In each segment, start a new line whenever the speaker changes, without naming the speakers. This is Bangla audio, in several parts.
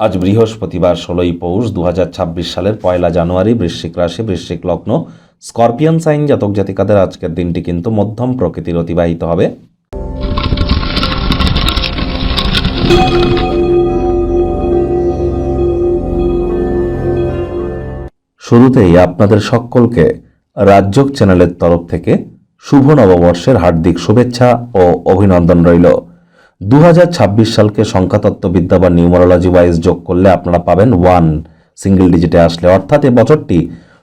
আজ বৃহস্পতিবার, ষোলোই পৌষ দু হাজার ছাব্বিশ সালের পয়লা জানুয়ারি, বৃশ্চিক রাশি, বৃশ্চিক লগ্ন। স্করপিয়ান সাইন জাতক জাতিকাদের আজকের দিনটি কিন্তু মধ্যম প্রকৃতির অতিবাহিত হবে। শুরুতেই আপনাদের সকলকে রাজ্যক চ্যানেলের তরফ থেকে শুভ নববর্ষের হার্দিক শুভেচ্ছা ও অভিনন্দন রইল। দু হাজার ছাব্বিশ সালকে সংখ্যাতত্ত্ববিদ্যা বা নিউমারোলজি ওয়াইজ যোগ করলে আপনারা পাবেন ওয়ান সিঙ্গেল ডিজিটে আসলে। অর্থাৎ এ বছরটি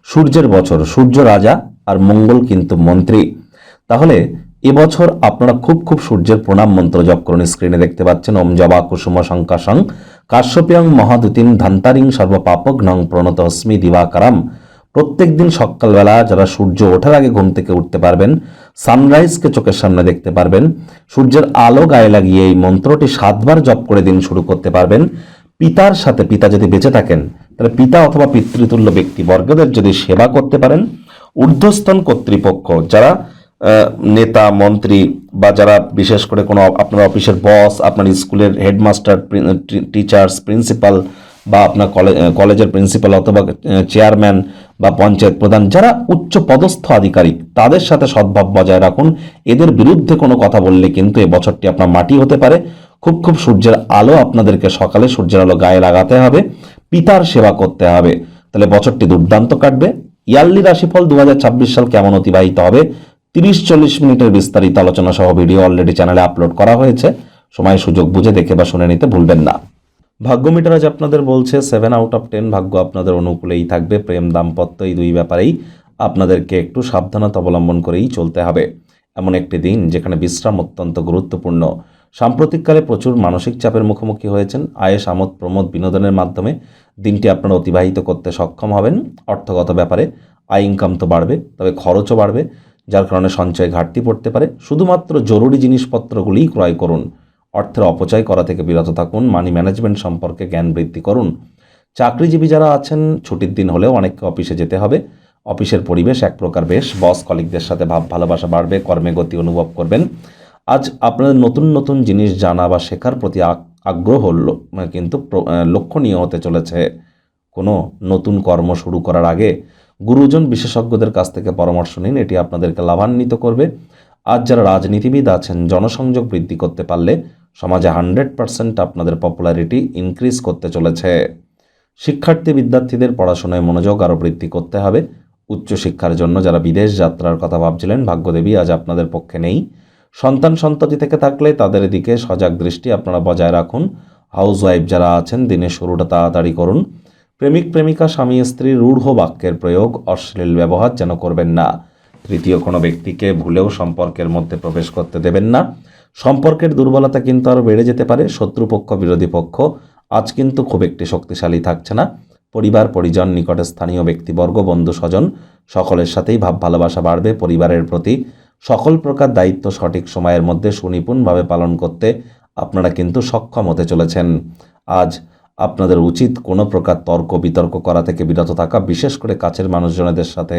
সূর্যের বছর, সূর্য রাজা আর মঙ্গল কিন্তু মন্ত্রী। তাহলে এবছর আপনারা খুব খুব সূর্যের প্রণাম মন্ত্র জপ করুন। স্ক্রিনে দেখতে পাচ্ছেন, ওম জবা কুসুম শঙ্কাশং, কাশ্যপিয়ং মহাদুতিম ধান্তারিং সর্বপাপক নং প্রণত অস্মি দিবাকারাম। প্রত্যেক দিন সকালবেলা যারা সূর্য ওঠার আগে ঘুম থেকে উঠতে পারবেন সানরাইজকে চোখের সামনে দেখতে পারবেন। সূর্যের আলো গায়ে লাগিয়ে এই মন্ত্রটি সাতবার জপ করে দিন শুরু করতে পারবেন। পিতার সাথে পিতা যদি বেঁচে থাকেন, তাহলে পিতা অথবা পিতৃতুল্য ব্যক্তিবর্গদের যদি সেবা করতে পারেন। ঊর্ধ্বস্তন কর্তৃপক্ষ যারা নেতা, মন্ত্রী বা যারা বিশেষ করে কোনো আপনার অফিসের বস, আপনার স্কুলের হেডমাস্টার টিচার্স, প্রিন্সিপাল বা আপনার কলেজ কলেজের প্রিন্সিপাল অথবা চেয়ারম্যান বা পঞ্চায়েত প্রধান, যারা উচ্চ পদস্থ আধিকারিক, তাদের সাথে সদ্ভাব বজায় রাখুন। এদের বিরুদ্ধে কোনো কথা বললে কিন্তু এ বছরটি আপনার মাটি হতে পারে। খুব খুব সূর্যের আলো আপনাদেরকে সকালে সূর্যের আলো গায়ে লাগাতে হবে। পিতার সেবা করতে হবে। তাহলে বছরটি দুর্দান্ত কাটবে। ইয়ারলি রাশিফল দু হাজার ছাব্বিশ সাল কেমন অতিবাহিত হবে? তিরিশ, চল্লিশ মিনিটের বিস্তারিত আলোচনা সহ ভিডিও অলরেডি চ্যানেলে আপলোড করা হয়েছে। সময়, সুযোগ বুঝে দেখে বা শুনে নিতে ভুলবেন না। ভাগ্য মিটার আজ আপনাদের বলছে সেভেন আউট অফ টেন ভাগ্য আপনাদের অনুকূলেই থাকবে, প্রেম দাম্পত্য এই দুই ব্যাপারেই আপনাদেরকে একটু সাবধানতা অবলম্বন করেই চলতে হবে। এমন একটি দিন যেখানে বিশ্রাম অত্যন্ত গুরুত্বপূর্ণ। সাম্প্রতিককালে প্রচুর মানসিক চাপের মুখোমুখি হয়েছেন। আয়েস, আমোদ, প্রমোদ বিনোদনের মাধ্যমে দিনটি আপনারা অতিবাহিত করতে সক্ষম হবেন। অর্থগত ব্যাপারে আয় ইনকাম তো বাড়বে, তবে খরচও বাড়বে, যার কারণে সঞ্চয় ঘাটতি পড়তে পারে। শুধুমাত্র জরুরি জিনিসপত্রগুলিই ক্রয় করুন। অর্থের অপচয় করা থেকে বিরত থাকুন মানি ম্যানেজমেন্ট সম্পর্কে জ্ঞান বৃদ্ধি করুন। চাকরিজীবী যারা আছেন, ছুটির দিন হলেও অনেককে অফিসে যেতে হবে। অফিসের পরিবেশ এক প্রকার বেশ বস কলিগদের সাথে ভাব ভালোবাসা বাড়বে, কর্মে গতি অনুভব করবেন। আজ আপনাদের নতুন নতুন জিনিস জানা বা শেখার প্রতি আগ- আগ্রহ কিন্তু লক্ষণীয় হতে চলেছে। কোনো নতুন কর্ম শুরু করার আগে গুরুজন বিশেষজ্ঞদের কাছ থেকে পরামর্শ নিন, এটি আপনাদেরকে লাভান্বিত করবে। আজ যারা রাজনীতিবিদ আছেন, জনসংযোগ বৃদ্ধি করতে পারলে সমাজে হান্ড্রেড পার্সেন্ট আপনাদের পপুলারিটি ইনক্রিজ করতে চলেছে। শিক্ষার্থী বিদ্যার্থীদের পড়াশোনায় মনোযোগ আরও বৃদ্ধি করতে হবে। উচ্চশিক্ষার জন্য যারা বিদেশ যাত্রার কথা ভাবছিলেন, ভাগ্যদেবী আজ আপনাদের পক্ষে নেই। সন্তান সন্ততি থেকে থাকলে তাদের দিকে সজাগ দৃষ্টি আপনারা বজায় রাখুন। হাউস ওয়াইফ যারা আছেন, দিনের শুরুটা তাড়াতাড়ি করুন। প্রেমিক, প্রেমিকা, স্বামী, স্ত্রী, রূঢ় বাক্যের প্রয়োগ, অশ্লীল ব্যবহার যেন করবেন না। তৃতীয় কোনো ব্যক্তিকে ভুলেও সম্পর্কের মধ্যে প্রবেশ করতে দেবেন না। সম্পর্কের দুর্বলতা কিন্তু আরও বেড়ে যেতে পারে, শত্রুপক্ষ, বিরোধী পক্ষ। আজ কিন্তু খুব একটি শক্তিশালী থাকছে না। পরিবার, পরিজন, নিকটে স্থানীয় ব্যক্তিবর্গ, বন্ধু, স্বজন, সকলের সাথেই ভাব, ভালোবাসা বাড়বে পরিবারের প্রতি। সকল প্রকার দায়িত্ব সঠিক সময়ের মধ্যে সুনিপুণভাবে পালন করতে আপনারা কিন্তু সক্ষম হতে চলেছেন। আজ আপনাদের উচিত কোনো প্রকার তর্ক বিতর্ক করা থেকে বিরত থাকা, বিশেষ করে কাছের মানুষজনদের সাথে।